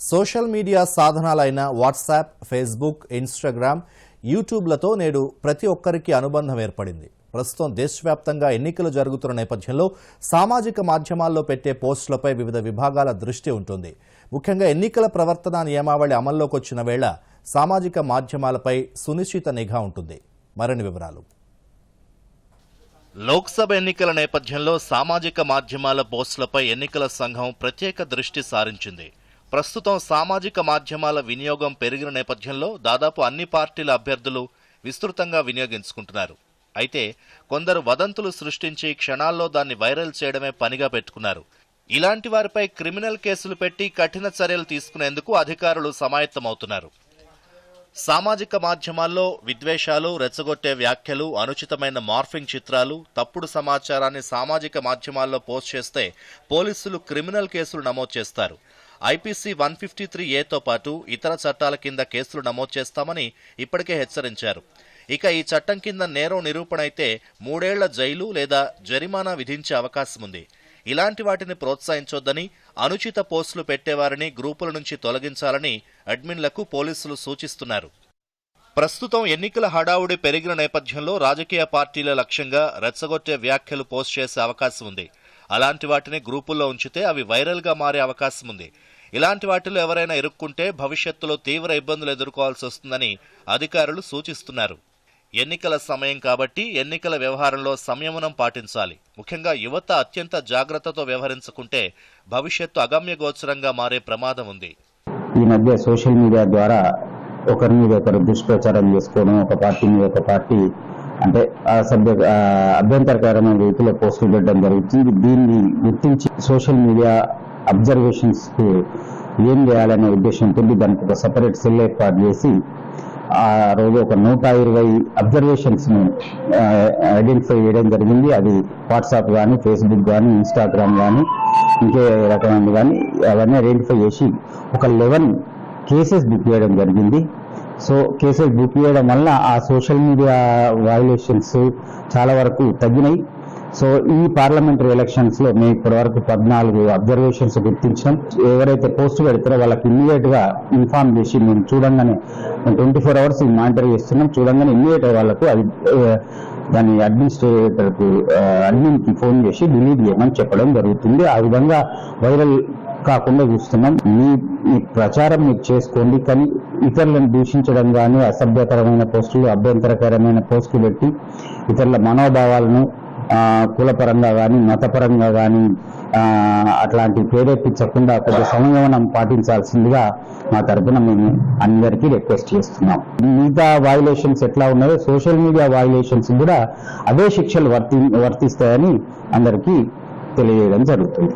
Social media సాధనాలైన WhatsApp Facebook Instagram యూట్యూబ్లతో నేడు ప్రతి ఒక్కరికి అనుబంధం ఏర్పడింది. ప్రస్తుతం దేశవ్యాప్తంగా ఎన్నికలు జరుగుతున్న నేపథ్యంలో సామాజిక మాధ్యమాల్లో పెట్టే పోస్టులపై వివిధ విభాగాల దృష్టి ఉంటుంది. ముఖ్యంగా ఎన్నికల ప్రవర్తన నియమావళి అమల్లోకి వచ్చిన వేళ సామాజిక మాధ్యమాలపై సునిశ్చిత నిఘా ఉంటుంది. మరిన్ని వివరాలు. లోక్సభ ఎన్నికల నేపథ్యంలో సామాజిక మాధ్యమాల పోస్టులపై ఎన్నికల సంఘం ప్రత్యేక దృష్టి సారించింది. ప్రస్తుతం సామాజిక మాధ్యమాల వినియోగం పెరిగిన నేపథ్యంలో దాదాపు అన్ని పార్టీల అభ్యర్థులు విస్తృతంగా వినియోగించుకుంటున్నారు. అయితే కొందరు వదంతులు సృష్టించి క్షణాల్లో దాన్ని వైరల్ చేయడమే పనిగా పెట్టుకున్నారు. ఇలాంటి వారిపై క్రిమినల్ కేసులు పెట్టి కఠిన చర్యలు తీసుకునేందుకు అధికారులు సమాయత్తమవుతున్నారు. సామాజిక మాధ్యమాల్లో విద్వేషాలు రెచ్చగొట్టే వ్యాఖ్యలు అనుచితమైన మార్ఫింగ్ చిత్రాలు తప్పుడు సమాచారాన్ని సామాజిక మాధ్యమాల్లో పోస్ట్ చేస్తే పోలీసులు క్రిమినల్ కేసులు నమోదు చేస్తారు. ఐపీసీ వన్ ఫిఫ్టీ త్రీ ఏతో పాటు ఇతర చట్టాల కింద కేసులు నమోదు చేస్తామని ఇప్పటికే హెచ్చరించారు. ఇక ఈ చట్టం కింద నేరం నిరూపణ అయితే మూడేళ్ళ జైలు లేదా జరిమానా విధించే అవకాశం ఉంది. ఇలాంటి వాటిని ప్రోత్సహించొద్దని అనుచిత పోస్టులు పెట్టేవారిని గ్రూపుల నుంచి తొలగించాలని అడ్మిన్లకు పోలీసులు సూచిస్తున్నారు. ప్రస్తుతం ఎన్నికల హడావుడి పెరిగిన నేపథ్యంలో రాజకీయ పార్టీల లక్ష్యంగా రెచ్చగొట్టే వ్యాఖ్యలు పోస్ట్ చేసే అవకాశం ఉంది. అలాంటి వాటిని గ్రూపుల్లో ఉంచితే అవి వైరల్గా మారే అవకాశం ఉంది. ఇలాంటి వాటిలో ఎవరైనా ఇరుక్కుంటే భవిష్యత్తులో తీవ్ర ఇబ్బందులు ఎదుర్కోవాల్సి వస్తుందని అధికారులు సూచిస్తున్నారు. ఎన్నికల సమయం కాబట్టి ఎన్నికల వ్యవహారంలో సంయమనం పాటించాలి. ముఖ్యంగా యువత అత్యంత జాగ్రత్తతో వ్యవహరించుకుంటే భవిష్యత్తు అగమ్యగోచరంగా మారే ప్రమాదం ఉంది. ఈ మధ్య సోషల్ మీడియా ద్వారా ఒకరి మీద ఒకరు దుష్ప్రచారం చేసుకోవడం ఒక పార్టీ మీద ఒక పార్టీ అంటే అసభ్య అభ్యంతరకరమైన రీతిలో పోస్టులు పెట్టడం జరుగుతుంది. దీన్ని గుర్తించి సోషల్ మీడియా అబ్జర్వేషన్స్కు ఏం చేయాలనే ఉద్దేశంతో దానికి ఒక సపరేట్ సెల్ ఏర్పాటు చేసి ఆ రోజు ఒక నూట ఇరవై అబ్జర్వేషన్స్ని ఐడెంటిఫై చేయడం జరిగింది. అది వాట్సాప్ కానీ ఫేస్బుక్ కానీ ఇన్స్టాగ్రామ్ కానీ ఇంకే రకమైన కానీ అవన్నీ ఐడెంటిఫై చేసి ఒక లెవెన్ కేసెస్ బుక్ చేయడం జరిగింది. సో కేసెస్ బుక్ చేయడం వల్ల ఆ సోషల్ మీడియా వయలేషన్స్ చాలా వరకు తగ్గినాయి. సో ఈ పార్లమెంటరీ ఎలక్షన్స్లో మేము ఇప్పటి వరకు పద్నాలుగు అబ్జర్వేషన్స్ గుర్తించాం. ఎవరైతే పోస్ట్ పెడతారో వాళ్ళకి ఇమ్మీడియట్గా ఇన్ఫార్మ్ చేసి మేము చూడంగానే ట్వంటీ ఫోర్ అవర్స్ మానిటర్ చేస్తున్నాం. చూడంగానే ఇమ్మీడియట్ వాళ్ళకు అది ఆ, దాని అడ్మినిస్ట్రేటర్కు అడ్మిన్కి ఫోన్ చేసి డిలీట్ చేయమని చెప్పడం జరుగుతుంది. ఆ విధంగా వైరల్ కాకుండా చూస్తున్నాం. మీ మీ ప్రచారం మీరు చేసుకోండి కానీ ఇతరులను దూషించడం కానీ అసభ్యకరమైన పోస్టులు అభ్యంతరకరమైన పోస్టులు పెట్టి ఇతరుల మనోభావాలను కులపరంగా కానీ మతపరంగా కానీ అట్లాంటి ప్రేరేపించకుండా కొద్ది సంయమనం పాటించాల్సిందిగా మా తరపున మేము అందరికీ రిక్వెస్ట్ చేస్తున్నాం. మిగతా వాయులేషన్స్ ఎట్లా ఉన్నాయో సోషల్ మీడియా వాయులేషన్స్ కూడా అదే శిక్షలు వర్తి వర్తిస్తాయని అందరికీ తెలియజేయడం జరుగుతుంది.